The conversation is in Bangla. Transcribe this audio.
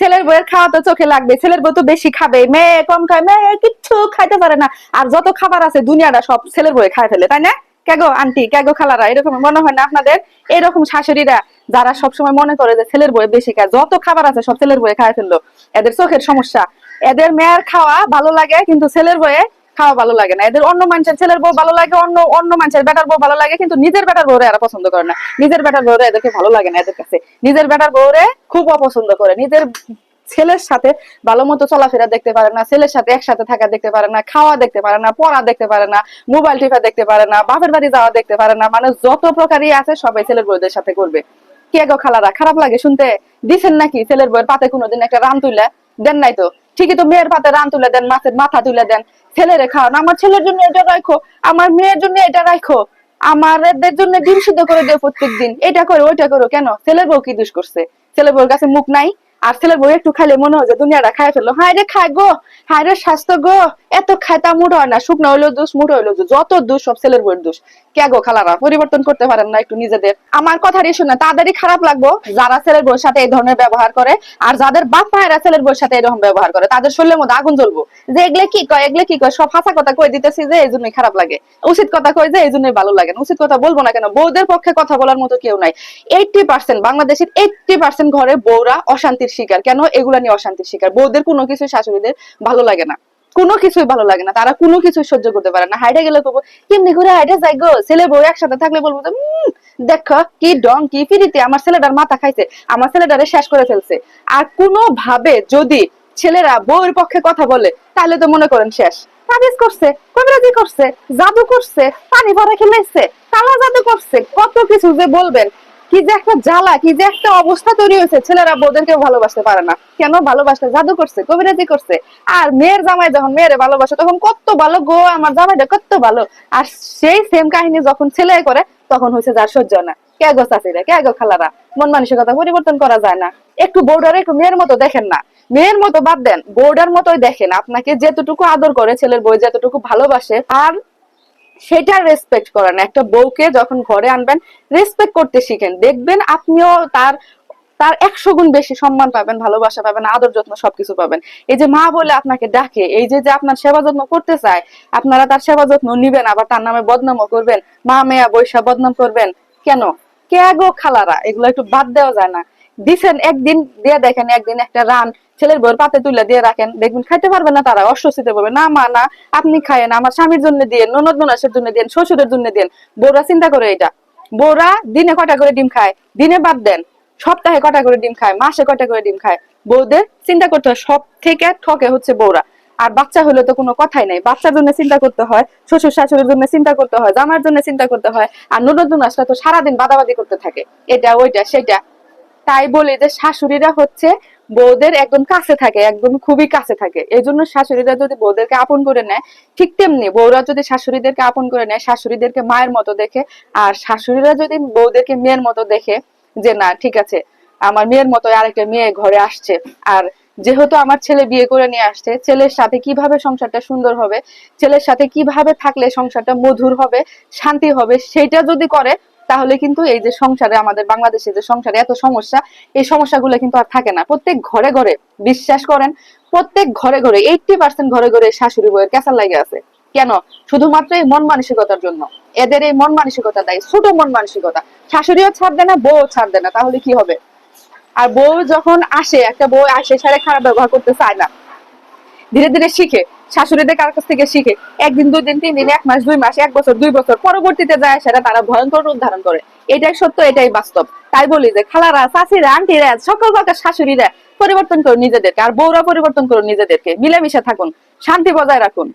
ছেলের বউয়ের খাওয়া তো চোখে লাগবে, ছেলের বউ তো বেশি খাবে, মেয়ে কম খায়, মেয়ে কিচ্ছু খাইতে পারে না। আর যত খাবার আছে দুনিয়াটা সব ছেলের বউয়ে খায় ফেলে, তাই না? কেগো আন্টি, কেগো খালারা, এরকম মনে হয় না আপনাদের? এরকম শাশুড়িরা যারা সবসময় মনে করে যে ছেলের বউয়ে বেশি খায়, যত খাবার আছে সব ছেলের বউয়ে খায় ফেলল। এদের চোখের সমস্যা। এদের মেয়ের খাওয়া ভালো লাগে, কিন্তু ছেলের বউয়ে খাওয়া ভালো লাগে না। এদের অন্য মানুষের ছেলের বউ ভালো লাগে, অন্য অন্য মানুষের বেটার বউ ভালো লাগে, কিন্তু নিজের বেটার বউরে এরা পছন্দ করে না। নিজের বেটার বউরে এদেরকে ভালো লাগে না এদের কাছে। নিজের বেটার বউরে খুব অপছন্দ করে। নিজের ছেলের সাথে ভালো মতো চলাফেরা দেখতে পারে না, ছেলের সাথে একসাথে থাকা দেখতে পারে না, খাওয়া দেখতে পারে না, পড়া দেখতে পারে না, মোবাইল টিপা দেখতে পারে না, বাপের বাড়ি যাওয়া দেখতে পারে না মানে যত প্রকারই আছে সবাই ছেলের বউদের সাথে করবে কে গো খালারা, খারাপ লাগে শুনতে? দিছেন নাকি? ছেলের বউয়ের পাতে কোনোদিন একটা রান তুলে দেন নাই তো। ঠিকই তো মেয়ের পাতে রান তুলে দেন, মাছের মাথা তুলে দেন। ছেলেরে খাওয়ান। আমার ছেলের জন্য এটা রাখো আমার মেয়ের জন্য এটা রাখো আমাদের জন্য ডিম সিদ্ধ করে দেয় প্রত্যেক দিন এটা করো, ওইটা করো। কেন? ছেলের বউ কি দুষ করছে? ছেলের বউর কাছে মুখ নাই? আর ছেলের বউ একটু খাইলে মনে হয় যে দুনিয়াটা খাই ফেলল। হায় রে খায় গো, হায় রে স্বাস্থ্য গো, এত খায় তা মুঠ হয় না। শুকনো হইল দোষ মুঠ হইল যত দোষ সব ছেলের বউয়ের দোষ। কে গো খালারা, পরিবর্তন করতে পারেন না একটু নিজেদের। আমার কথারই শুনে তাদেরই খারাপ লাগবো, যারা ছেলের বউয়ের সাথে এই ধরনের ব্যবহার করে, আর যাদের বাপ মায়েরা ছেলের বউয়ের সাথে এরকম ব্যবহার করে, তাদের শরীরের মধ্যে আগুন জ্বলবো। যে এগুলো কি কয়, এগুলো কি কয়, সব হাসা কথা কই দিতেছি যে এই জন্যই খারাপ লাগে। উচিত কথা কই যে এই জন্যই ভালো লাগে না। উচিত কথা বলব না কেন? বউদের পক্ষে কথা বলার মতো কেউ নাই। এইটটি পার্সেন্ট বাংলাদেশের এইটটি পার্সেন্ট ঘরে বউরা অশান্তির শিকার। কেন এগুলা নিয়ে অশান্তির শিকার? বউদের কোনো কিছু শাশুড়িদের ভালো লাগে না। কোনো কিছুই ভালো লাগে না। তারা কোনো কিছু সহ্য করতে পারে না। হাইটে গেলে কবো কেমনি করে হাইটে যাই গো? ছেলে বউ একসাথে থাকলে বলব উম, দেখো কি ডং কি ফিরিতে আমার ছেলেটার মাথা খাইছে আমার ছেলেটারে শেষ করে ফেলছে। আর কোনো ভাবে যদি ছেলেরা বউয়ের পক্ষে কথা বলে তাহলে তো মনে করেন শেষ। তাবিজ করছে কবিরাজি করছে জাদু করছে পানি ভরা খেলেছে কালা জাদু করছে কত কিছু যে বলবেন। কি যে একটা জ্বালা, কি যে একটা অবস্থা তৈরি হয়েছে, ছেলেরা বউদেরকে ভালোবাসতে পারে না। কেন? ভালোবাসতে, জাদু করছে, কবিরাজি করছে। আর মেয়ের জামাই যখন মেয়েরে ভালোবাসে, তখন কত ভালো গো, আমার জামাইটা কত ভালো। আর সেই সেম কাহিনী যখন ছেলে করে, তখন হয়েছে যার সহ্য হয় না। কে গো চাষিরা কে গো খালারা? মন মানসিকতা পরিবর্তন করা যায় না। একটু বউডারে একটু মেয়ের মতো দেখেন না। মেয়ের মতো বাদ দেন, বউডার মতোই দেখেন। আপনাকে যেতটুকু আদর করে, ছেলের বউ যতটুকু ভালোবাসে, আর সেটা রেসপেক্ট করেন। একটা বউকে যখন ঘরে আনবেন রেসপেক্ট করতে শিখেন। দেখবেন আপনিও তার তার একশো গুণ বেশি সম্মান পাবেন, ভালোবাসা পাবেন, আদর যত্ন সবকিছু পাবেন। এই যে মা বলে আপনাকে ডাকে, এই যে যে আপনার সেবা যত্ন করতে চায়, আপনারা তার সেবা যত্ন নিবেন, আবার তার নামে বদনামও করবেন। মা, মেয়া বৈশা বদনাম করবেন। কেন? কে গো খালারা? এগুলো একটু বাদ দেওয়া যায় না। দিছেন একদিন, দিয়ে দেখেন একদিন একটা রান ছেলের বউয়ের পাতে তুলে দিয়ে রাখেন। দেখবেন খাইতে পারবে না তারা, অস্বস্তিতে পড়বে। না মা, না, আপনি খায়েন, আমার স্বামীর জন্য দিয়ে ননদ ননাসের জন্য দেন শ্বশুরের জন্য দেন বউরা চিন্তা করে এটা। বউরা দিনে কটা করে ডিম খায়? দিনে বাদ দেন। সপ্তাহে কটা করে ডিম খায়? মাসে কটা করে ডিম খায়? বউদের চিন্তা করতে হয়, সব থেকে ঠকে হচ্ছে বউরা। আর বাচ্চা হলে তো কোনো কথাই নাই। বাচ্চার জন্য চিন্তা করতে হয়, শ্বশুর শাশুড়ির জন্য চিন্তা করতে হয়, জামার জন্য চিন্তা করতে হয়, আর ননদ ননাসরা তো সারাদিন বাদাবাদি করতে থাকে। এটা, ওইটা, সেটা। তাই বলি যে শাশুড়িরা হচ্ছে বউদের একদম কাছে থাকে, একদম খুবই কাছে থাকে। এই জন্য শাশুড়িরা যদি বউদেরকে আপন করে নেয়, ঠিক তেমনি বউরা যদি শাশুড়িদেরকে আপন করে নেয়, শাশুড়িদেরকে মায়ের মতো দেখে, আর শাশুড়িরা যদি বউদেরকে মেয়ের মতো দেখে যে, না, ঠিক আছে, আমার মেয়ের মতো আরেকটা মেয়ে ঘরে আসছে, আর যেহেতু আমার ছেলে বিয়ে করে নিয়ে আসছে, ছেলের সাথে কীভাবে সংসারটা সুন্দর হবে, ছেলের সাথে কীভাবে থাকলে সংসারটা মধুর হবে, শান্তি হবে, সেটা যদি করে, তাহলে কিন্তু এই যে সংসারে আমাদের বাংলাদেশে যে সংসারে এত সমস্যা, এই সমস্যাগুলো কিন্তু আর থাকে না। প্রত্যেক ঘরে ঘরে, বিশ্বাস করেন, প্রত্যেক ঘরে ঘরে এইটটি পার্সেন্ট ঘরে ঘরে শাশুড়ি বইয়ের ক্যাসার লাগে আছে। কেন? শুধুমাত্র এই মন মানসিকতার জন্য। এদের এই মন মানসিকতা দেয় ছোট মন মানসিকতা। শাশুড়িও ছাড় দেয় না বউ ছাড় দেয় না, তাহলে কি হবে? আর বউ যখন আসে, একটা বউ আসে, সারে খারাপ ব্যবহার করতে চায় না। ধীরে ধীরে শিখে, শাশুড়িদের কার কাছ থেকে শিখে, একদিন দুই দিন তিন দিন, এক মাস, দুই মাস, এক বছর, দুই বছর, পরবর্তীতে যায় সেটা তারা ভয়ঙ্কর রূপ ধারণ করে। এটাই সত্য, এটাই বাস্তব। তাই বলি যে, খালারা চাষিরা আন্টিরা, সকল প্রকার শাশুড়িরা পরিবর্তন করুন নিজেদেরকে, আর বউরা পরিবর্তন করুন নিজেদেরকে। মিলেমিশে থাকুন, শান্তি বজায় রাখুন।